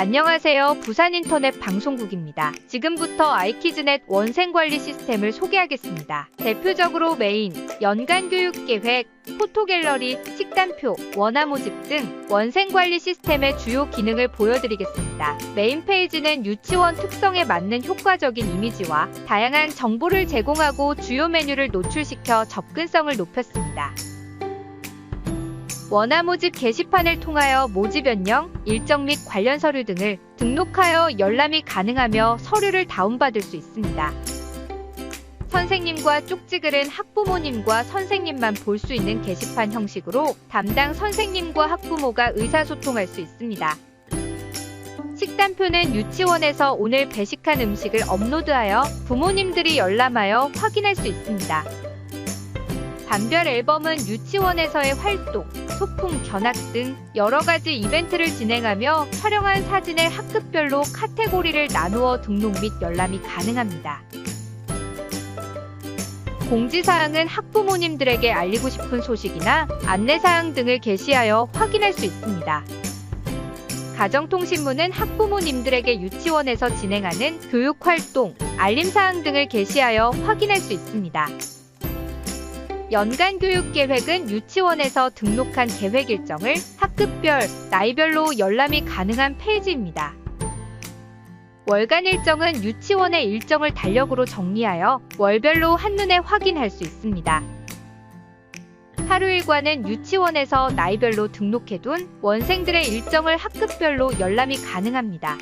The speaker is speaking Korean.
안녕하세요. 부산인터넷 방송국입니다. 지금부터 아이키즈넷 원생관리 시스템을 소개하겠습니다. 대표적으로 메인, 연간교육계획, 포토갤러리, 식단표, 원화모집 등 원생관리 시스템의 주요 기능을 보여드리겠습니다. 메인 페이지는 유치원 특성에 맞는 효과적인 이미지와 다양한 정보를 제공하고 주요 메뉴를 노출시켜 접근성을 높였습니다. 원화 모집 게시판을 통하여 모집 연령, 일정 및 관련 서류 등을 등록하여 열람이 가능하며 서류를 다운받을 수 있습니다. 선생님과 쪽지글은 학부모님과 선생님만 볼 수 있는 게시판 형식으로 담당 선생님과 학부모가 의사소통할 수 있습니다. 식단표는 유치원에서 오늘 배식한 음식을 업로드하여 부모님들이 열람하여 확인할 수 있습니다. 반별 앨범은 유치원에서의 활동, 소풍, 견학 등 여러 가지 이벤트를 진행하며 촬영한 사진을 학급별로 카테고리를 나누어 등록 및 열람이 가능합니다. 공지사항은 학부모님들에게 알리고 싶은 소식이나 안내사항 등을 게시하여 확인할 수 있습니다. 가정통신문은 학부모님들에게 유치원에서 진행하는 교육활동, 알림사항 등을 게시하여 확인할 수 있습니다. 연간 교육 계획은 유치원에서 등록한 계획 일정을 학급별, 나이별로 열람이 가능한 페이지입니다. 월간 일정은 유치원의 일정을 달력으로 정리하여 월별로 한눈에 확인할 수 있습니다. 하루 일과는 유치원에서 나이별로 등록해둔 원생들의 일정을 학급별로 열람이 가능합니다.